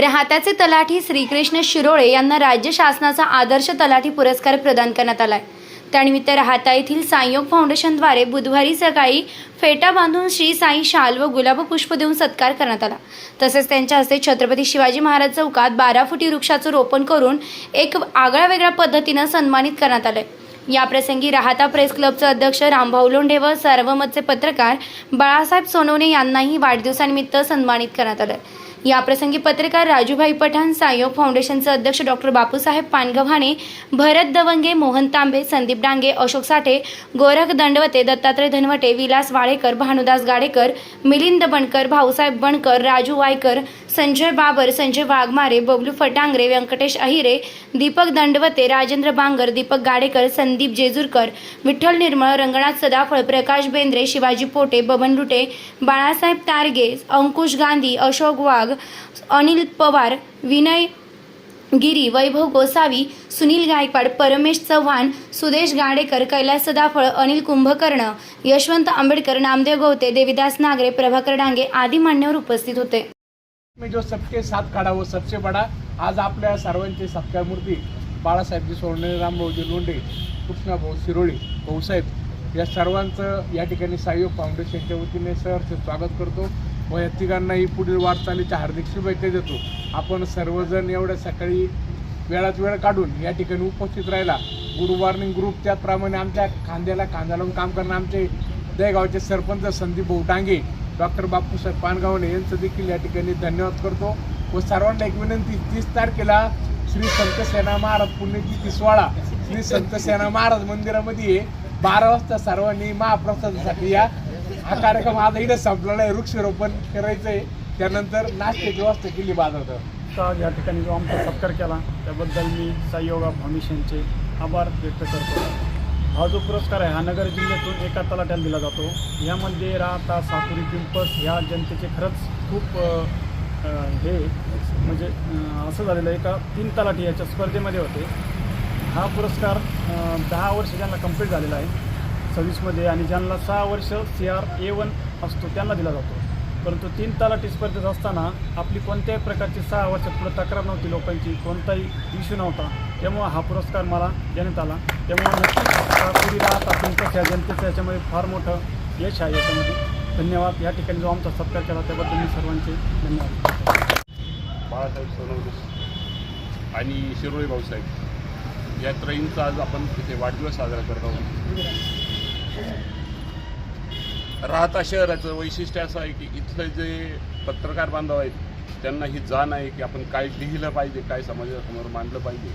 राहत्याचे तलाठी श्रीकृष्ण शिरोळे यांना राज्य शासनाचा आदर्श तलाठी पुरस्कार प्रदान करण्यात आलाय. त्यानिमित्त राहता येथील साईयोग फाउंडेशनद्वारे बुधवारी सकाळी फेटा बांधून श्री साई शाल व गुलाब पुष्प देऊन सत्कार करण्यात आला. तसेच त्यांच्या हस्ते छत्रपती शिवाजी महाराज चौकात बारा फुटी वृक्षाचं रोपण करून एक आगळ्या वेगळ्या पद्धतीनं सन्मानित करण्यात आलंय. याप्रसंगी राहता प्रेस क्लबचे अध्यक्ष रामभाऊ लोंढे व सार्वमतचे पत्रकार बाळासाहेब सोनवणे यांनाही वाढदिवसानिमित्त सन्मानित करण्यात आलं याप्रसंगी पत्रकार राजूभाई पठाण सायोग फाउंडेशनचे अध्यक्ष डॉक्टर बापूसाहेब पानगव्हाणे भरत दवंगे मोहन तांबे संदीप डांगे अशोक साठे गोरख दंडवते दत्तात्रय धनवटे विलास वाळेकर भानुदास गाडेकर मिलिंद बनकर भाऊसाहेब बनकर राजू वायकर संजय बाबर संजय वाघमारे बबलू फटांगरे व्यंकटेश अहिरे दीपक दंडवते राजेंद्र बांगर दीपक गाडेकर संदीप जेजूरकर विठ्ठल निर्मळ रंगनाथ सदाफळ प्रकाश बेंद्रे शिवाजी पोटे बबन लुटे बाळासाहेब तारगे अंकुश गांधी अशोक वाघ अनिल पवार विनय गिरी वैभव गोसावी सुनील गायकवाड परमेश चव्हाण सुदेश गाडेकर कैलास सदाफळ अनिल कुंभकर्ण यशवंत आंबेडकर नामदेव गवते देविदास नागरे प्रभाकर डांगे आदी मान्यवर उपस्थित होते. मी जो सबके साथ खड़ा व सबसे बड़ा. आज आपल्या सर्वांचे सत्कार मूर्ती बाळासाहेबजी सोडणे रामभाऊजी लोंढे कृष्णाभाऊ शिरोळे भाऊसाहेब या सर्वांचं या ठिकाणी सहयोग फाउंडेशनच्या वतीने सहर्ष स्वागत करतो. व या तिघांनाही पुढील वाटचालीच्या हार्दिक शुभेच्छा देतो. आपण सर्वजण एवढ्या सकाळी वेळात वेळ काढून या ठिकाणी उपस्थित राहिला. गुरु वॉर्निंग ग्रुप त्याप्रमाणे आमच्या खांद्याला खांदा लावून काम करणं आमचे दयगावचे सरपंच संदीप भाऊ डांगे डॉक्टर बापूसाहेब पानगावणे यांचं देखील या ठिकाणी धन्यवाद करतो व सर्वांना एक विनंती तीस तारखेला श्री संत सेना महाराज पुण्यतिथी सोहळा. श्री संत सेना महाराज मंदिरामध्ये बारा वाजता सर्वांनी महाप्रसादासाठी या हा कार्यक्रम आता इथे संपलेला आहे. वृक्षारोपण करायचं आहे त्यानंतर नाश्त्याची व्यवस्था केली बाजारात. या ठिकाणी जो आमचा सत्कार केला त्याबद्दल मी साईयोगा फाउंडेशनचे आभार व्यक्त करतो. हा जो पुरस्कार आहे हा नगर जिल्ह्यातून एका तलाठ्याला दिला जातो. यामध्ये राहता साकुरी पिंपस ह्या जनतेचे खरंच खूप हे म्हणजे असं झालेलं आहे का तीन तलाठी याच्या स्पर्धेमध्ये होते. हा पुरस्कार दहा वर्ष ज्यांना कंप्लीट झालेला आहे सव्वीसमध्ये आणि ज्यांना सहा वर्ष सी आर ए वन असतो त्यांना दिला जातो. परंतु तीन तलाठी स्पर्धेत असताना आपली कोणत्याही प्रकारची सहा वर्षात पुढे तक्रार नव्हती लोकांची कोणताही इश्यू नव्हता. त्यामुळं हा पुरस्कार मला देण्यात आला. त्यामुळं नक्कीच साकुरी जनतेचं याच्यामध्ये फार मोठं यश आहे याच्यामध्ये. धन्यवाद. या ठिकाणी जो आमचा सत्कार केला त्याबद्दल मी सर्वांचे धन्यवाद. बाळासाहेब सोनवणे आणि शिरोळे भाऊसाहेब या त्रयींचा आज आपण तिथे वाढदिवस साजरा करत आहोत. राहता शहराचं वैशिष्ट्य असं आहे की इथलं जे पत्रकार बांधव आहेत त्यांना ही जाण आहे की आपण काय लिहिलं पाहिजे काय समाजासमोर मांडलं पाहिजे.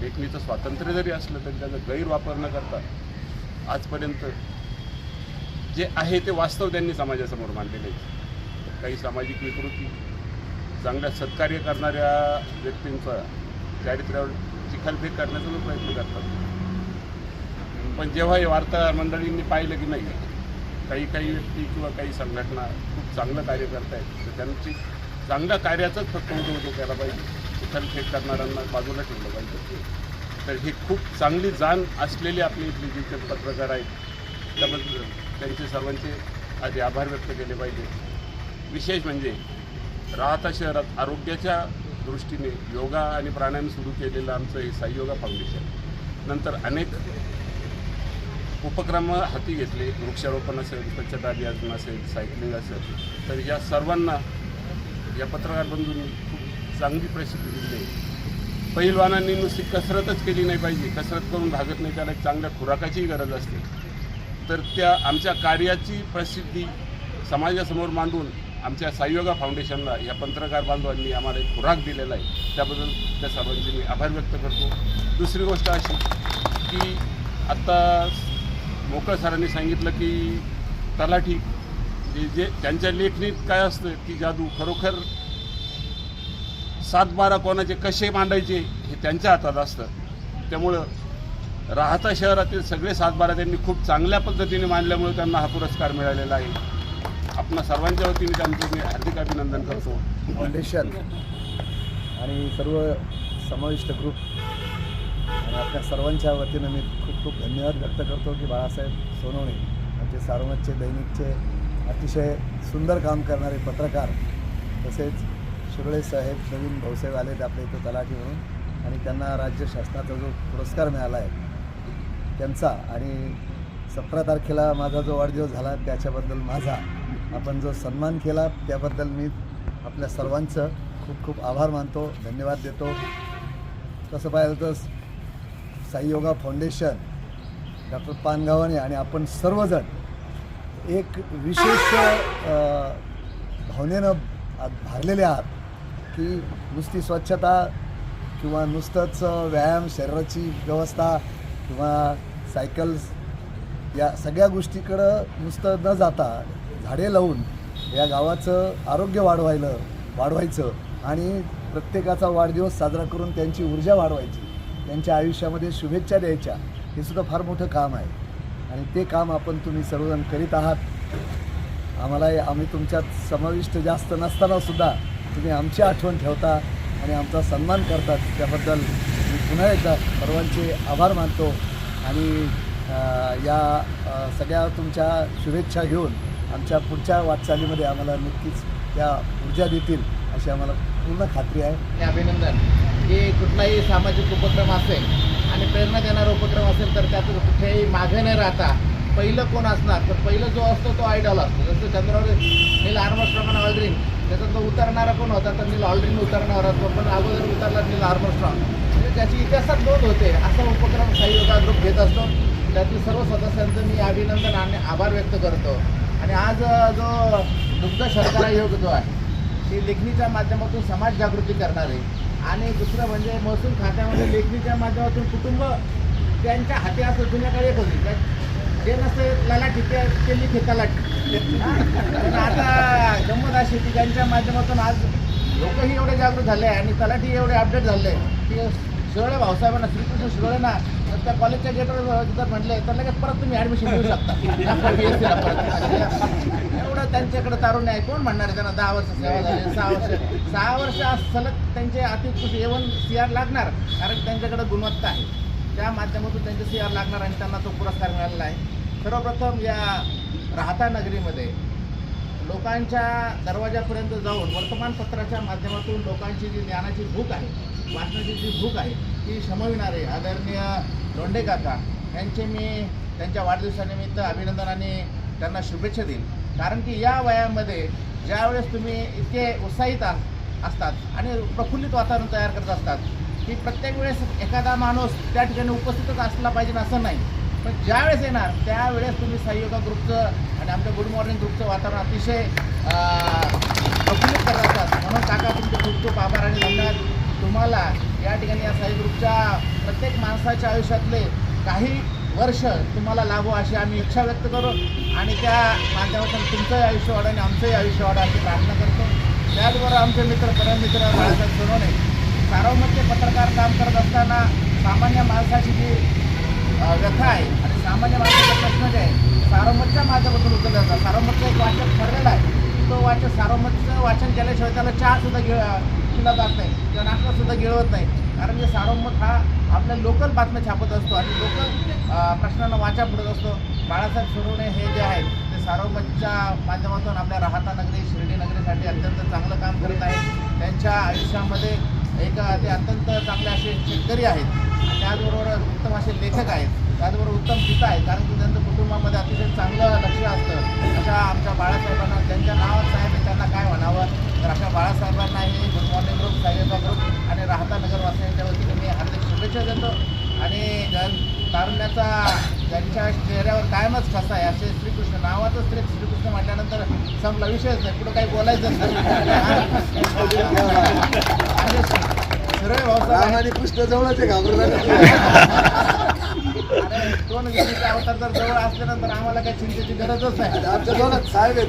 लेखणीचं स्वातंत्र्य जरी असलं तरी त्याचा गैरवापर न करता आजपर्यंत जे आहे ते वास्तव त्यांनी समाजासमोर मांडलेले काही सामाजिक विकृती चांगल्या सत्कार्य करणाऱ्या व्यक्तींचा चारित्र्यावर चिखलफेक करण्याचा प्रयत्न करतात पण जेव्हा हे वार्ताहर मंडळींनी पाहिलं की नाही काही काही व्यक्ती किंवा काही संघटना खूप चांगलं कार्य करत आहेत तर त्यांची चांगल्या कार्याचाच फक्त उदो केला पाहिजे. चिखलफेक करणाऱ्यांना बाजूला ठेवलं पाहिजे. तर ही खूप चांगली जाण असलेली आपली इथली जी पत्रकार आहेत त्याबद्दल त्यांचे सर्वांचे आधी आभार व्यक्त केले पाहिजे. विशेष म्हणजे राहता शहरात आरोग्याच्या दृष्टीने योगा आणि प्राणायाम सुरू केलेलं आमचं हे सहयोगा फाउंडेशन. नंतर अनेक उपक्रम हाती घेतले. वृक्षारोपण असेल स्वच्छता अभियान असेल सायकलिंग असेल. तर या सर्वांना या पत्रकार बंधूंनी खूप चांगली प्रसिद्धी दिली आहे. पहिलवानांनी नुसती कसरतच केली नाही पाहिजे. कसरत करून भागत नाही त्याला एक चांगल्या खुराकाचीही गरज असते. तर त्या आमच्या कार्याची प्रसिद्धी समाजासमोर मांडून आमच्या साईयोगा फाउंडेशनला या पत्रकार बांधवांनी आम्हाला एक खुराक दिलेला आहे. त्याबद्दल त्या सर्वांचे मी आभार व्यक्त करतो. दुसरी गोष्ट अशी की आत्ता मोकळ सरांनी सांगितलं की तलाठी जे जे त्यांच्या लेखणीत काय असतं की जादू खरोखर सात बारा कोणाचे कसे मांडायचे हे त्यांच्या हातात असतं. त्यामुळं राहता शहरातील सगळे सातबारा त्यांनी खूप चांगल्या पद्धतीने मांडल्यामुळे त्यांना हा पुरस्कार मिळालेला आहे. आपणा सर्वांच्या वतीने त्यांचं मी हार्दिक अभिनंदन करतो. फाउंडेशन आणि सर्व समाविष्ट ग्रुप आणि आपल्या सर्वांच्या वतीनं मी खूप खूप धन्यवाद व्यक्त करतो की बाळासाहेब सोनवणे आमचे सारोमतचे दैनिकचे अतिशय सुंदर काम करणारे पत्रकार तसेच शिरोळे साहेब नवीन भाऊसाहेब आलेत आपल्या इथं तलाठी म्हणून आणि त्यांना राज्य शासनाचा जो पुरस्कार मिळाला आहे त्यांचा आणि सतरा तारखेला माझा जो वाढदिवस झाला त्याच्याबद्दल माझा आपण जो सन्मान केला त्याबद्दल मी आपल्या सर्वांचं खूप खूप आभार मानतो धन्यवाद देतो. तसं पाहिलं तर Sai yoga foundation doctor Pangavane आणि आपण सर्वजण एक विशेष भावनेनं भारलेले आहात की नुसती स्वच्छता किंवा नुसतंच व्यायाम शरीराची व्यवस्था किंवा सायकल्स या सगळ्या गोष्टीकडं नुसतं न जाता झाडे लावून या गावाचं आरोग्य वाढवायलं वाढवायचं आणि प्रत्येकाचा वाढदिवस साजरा करून त्यांची ऊर्जा वाढवायची. त्यांच्या आयुष्यामध्ये शुभेच्छा द्यायच्या हे सुद्धा फार मोठं काम आहे. आणि ते काम आपण तुम्ही सर्वजण करीत आहात. आम्हाला आम्ही तुमच्यात समाविष्ट जास्त नसतानासुद्धा तुम्ही आमची आठवण ठेवता आणि आमचा सन्मान करतात त्याबद्दल मी पुन्हा एकदा सर्वांचे आभार मानतो. आणि या सगळ्या तुमच्या शुभेच्छा घेऊन आमच्या पुढच्या वाटचालीमध्ये आम्हाला नक्कीच त्या ऊर्जा देतील अशी आम्हाला पूर्ण खात्री आहे. हे अभिनंदन. की कुठलाही सामाजिक उपक्रम असेल आणि प्रेरणा देणारा उपक्रम असेल तर त्यात कुठेही मागे न राहता पहिलं कोण असणार? तर पहिलं जो असतो तो आयडॉल असतो. जसं चंद्रावर नील आर्मस्ट्रॉंग आणि त्याचा तो उतरणारा कोण होता? तर नील ऑल्ड्रिन उतरणार होता. पण अगोदर उतरला नील आर्मस्ट्रॉंग म्हणजे त्याची इतिहासात नोंद होते. असा उपक्रम सहयोगा ग्रुप घेत असतो. त्यातील सर्व सदस्यांचं मी अभिनंदन आणि आभार व्यक्त करतो. आणि आज जो दुग्ध शर्करा योग जो आहे ते लेखणीच्या माध्यमातून समाज जागृती करणार. आहे आणि दुसरं म्हणजे महसूल खात्यामध्ये लेखणीच्या माध्यमातून कुटुंब त्यांच्या हाती असं जुन्या काळी एक होती काय नसतं ललाटी ते ते लिखे पण आता गंमत अशी की त्यांच्या माध्यमातून आज लोकही एवढे जागृत झाले आणि तलाठी एवढे अपडेट झाले की शिरोळे भाऊसाहेबांना श्रीकृष्ण शिरोळे ना तर त्या कॉलेजच्या गेटवर जर म्हटले तर लगेच परत तुम्ही ॲडमिशन घेऊ शकता BSc ला परत. एवढं त्यांच्याकडे तारुण्य आहे. कोण म्हणणार आहे त्यांना दहा वर्ष सेवा झाली सहा वर्ष? सहा वर्ष आज सलग त्यांचे अतिउत्कृष्ट एवन सी आर लागणार कारण त्यांच्याकडे गुणवत्ता आहे. त्या माध्यमातून त्यांचे सी आर लागणार आणि त्यांना तो पुरस्कार मिळालेला आहे. सर्वप्रथम या राहता नगरीमध्ये लोकांच्या दरवाजापर्यंत जाऊन वर्तमानपत्राच्या माध्यमातून लोकांची जी ज्ञानाची भूक आहे वाचनाची जी भूक आहे ती शमविणारे आदरणीय लोंढे काका यांचे मी त्यांच्या वाढदिवसानिमित्त अभिनंदन आणि त्यांना शुभेच्छा देईल कारण की या वयामध्ये ज्यावेळेस तुम्ही इतके उत्साहित असतात आणि प्रफुल्लित वातावरण तयार करत असतात की प्रत्येक वेळेस एखादा माणूस त्या ठिकाणी उपस्थितच असला पाहिजे असं नाही. पण ज्यावेळेस येणार त्यावेळेस तुम्ही सहयोगा ग्रुपचं आणि आमच्या गुड मॉर्निंग ग्रुपचं वातावरण अतिशय प्रफुल्लित करत असतात. म्हणून काका तुमचे खूप खूप आभार आणि धन्यवाद. तुम्हाला या ठिकाणी या साई ग्रुपच्या प्रत्येक माणसाच्या आयुष्यातले काही वर्ष तुम्हाला लाभो अशी आम्ही इच्छा व्यक्त करू आणि त्या माध्यमातून तुमचंही आयुष्य वाढ आणि आमचंही आयुष्य वाढा अशी प्रार्थना करतो. त्याचबरोबर आमचे मित्र परममित्र बाळासाहेब सोनवणे सार्वमत्य पत्रकार काम करत असताना सामान्य माणसाची जी व्यथा आहे आणि सामान्य माणसाचा प्रश्न जे आहे सारोमतच्या माझ्याबद्दल उचलले जातात सारोमतचं एक वाचन ठरलेला आहे. तो वाचन सारोमतचं वाचन केल्याशिवाय त्याला चहासुद्धा गिळ पिला जात नाही. किंवा नाश्ता गिळवत नाही. कारण की सारोमत हा आपल्या लोकल बातम्या छापत असतो आणि लोकल प्रश्नांना वाचा पुढत असतो. बाळासाहेब सोनवणे हे जे आहेत ते सारोमतच्या माध्यमातून आपल्या राहता नगरी शिर्डी नगरीसाठी अत्यंत चांगलं काम करत आहेत. त्यांच्या आयुष्यामध्ये एक ते अत्यंत चांगले असे शेतकरी आहेत. त्याचबरोबर उत्तम असे लेखक आहेत. त्याचबरोबर उत्तम पिता आहेत. कारण की त्यांचं कुटुंबामध्ये अतिशय चांगलं लक्ष असतं. अशा आमच्या बाळासाहेबांना त्यांच्या नावात साहेब त्यांना काय म्हणावं? तर अशा बाळासाहेबांना हे गुड मॉर्निंग ग्रुप साहेबा ग्रुप आणि राहता नगरवासियांच्या वतीने मी हार्दिक शुभेच्छा देतो आणि ज्या- तारुण्याचा ज्यांच्या चेहऱ्यावर कायमच ठसा आहे असे श्रीकृष्ण नावाचं श्री श्रीकृष्ण म्हटल्यानंतर संपला विषयच नाही पुढं काही बोलायचं नाही सुरळे भाऊसाहेब आहेत. आणि कृष्ण जवळच घाबरून अरे दोन व्यक्तीचे अवतार जर जवळ असल्यानंतर आम्हाला काही चिंतेची गरजच नाही. आमच्या साहेब आहेत.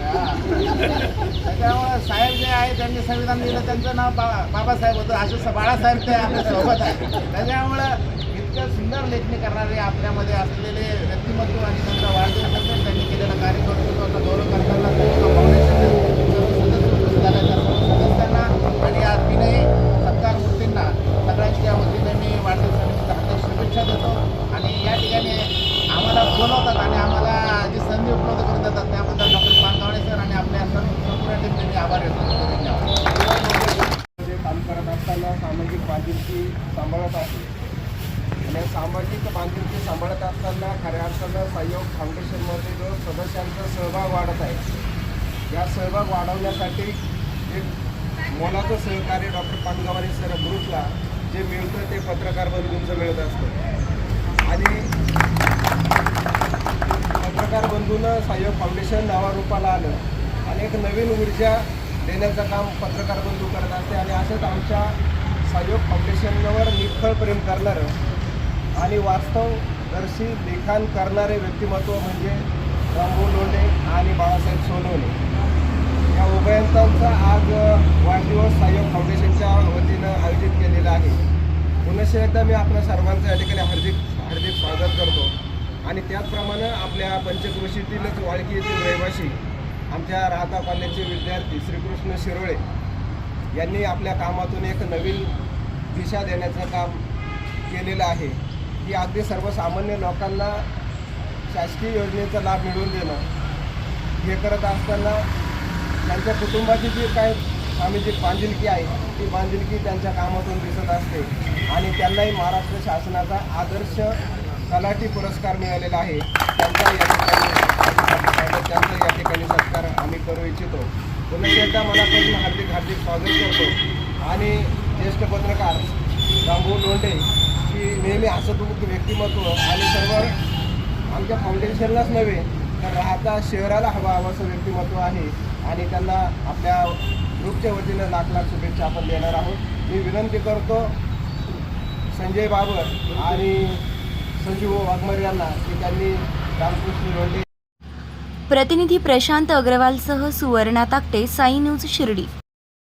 त्याच्यामुळे साहेब जे आहे त्यांनी संविधान लिहिलं त्यांचं नाव बा बाबासाहेब होतं असे बाळासाहेब ते आपल्यासोबत आहे. त्याच्यामुळं इतकं सुंदर लेखणी करणारे आपल्यामध्ये असलेले व्यक्तिमत्व आणि त्यांचा वाढदिवस त्यांनी केलेलं कार्य कर्तृत्वाचा गौरव करताना सर्व फाउंडेशन सर्व सदस्य उपस्थित झाले त्या सर्व सदस्यांना आणि या तीनही सत्कार मूर्तींना सगळ्यांच्या वतीने मी वाढदिवसानिमित्त हार्दिक शुभेच्छा देतो आणि या ठिकाणी आम्हाला बोलवतात आणि आम्हाला जी संधी उपलब्ध करून देतात त्याबद्दल डॉक्टर पानगावणे सर आणि आपल्या सर्व संपूर्ण टीमचे मी आभार व्यक्त करतो धन्यवाद सामाजिक बांधिलकी सांभाळत आहे आणि सामाजिक बांधिलकी सांभाळत असताना खऱ्या अर्थानं फाउंडेशनमध्ये जो सदस्यांचा सहभाग वाढत आहे. या सहभाग वाढवण्यासाठी एक मोलाचं सहकार्य डॉक्टर पानगावारी सर ग्रुपला जे मिळतं ते पत्रकार बंधूंचं मिळत असतं. आणि पत्रकार बंधूनं सहयोग फाउंडेशन नावारूपाला आलं. आणि एक नवीन ऊर्जा देण्याचं काम पत्रकार बंधू करत असते आणि असंच आमच्या सहयोग फाउंडेशनवर निखळ प्रेम करणारं आणि वास्तव दर्शी लिखाण करणारे व्यक्तिमत्व म्हणजे रामभाऊ लोंढे आणि बाळासाहेब सोनवणे. या उभयंतांचा आज वाढदिवस सहयोग फाउंडेशनच्या वतीनं आयोजित केलेला आहे. पुनश्च एकदा मी आपल्या सर्वांचं या ठिकाणी हार्दिक हार्दिक स्वागत करतो. आणि त्याचप्रमाणे आपल्या पंचकृषीतीलच वाळकी येथील रहिवासी आमच्या राहता कॉलेजचे विद्यार्थी श्रीकृष्ण शिरोळे यांनी आपल्या कामातून एक नवीन दिशा देण्याचं काम केलेलं आहे. की अगदी सर्वसामान्य लोकांना शासकीय योजनेचा लाभ मिळवून देणं. हे करत असताना त्यांच्या कुटुंबाची जी काय जी बांधिलकी आहे ती बांधिलकी त्यांच्या कामातून दिसत असते. आणि त्यांनाही महाराष्ट्र शासनाचा आदर्श तलाठी पुरस्कार मिळालेला आहे. त्यांचा या ठिकाणी त्यांचा या ठिकाणी सत्कार आम्ही करू इच्छितो. पुन्हा एकदा मनापासून हार्दिक हार्दिक स्वागत करतो. आणि ज्येष्ठ पत्रकार रामभाऊ लोंढे नेहमी हसतमुख व्यक्तिमत्व आणि सर्व आमच्या फाउंडेशनलाच नव्हे तर राहता शहराला हवा हवं व्यक्तिमत्व आहे. आणि त्यांना आपल्या ग्रुपच्या वतीनं लाख लाख शुभेच्छा आपण देणार आहोत. मी विनंती करतो संजय बाबर आणि संजीव वाघमरे यांना की त्यांनी रामकृष्ण लोंढे प्रतिनिधी प्रशांत अग्रवालसह सुवर्णा ताकटे साई न्यूज शिर्डी.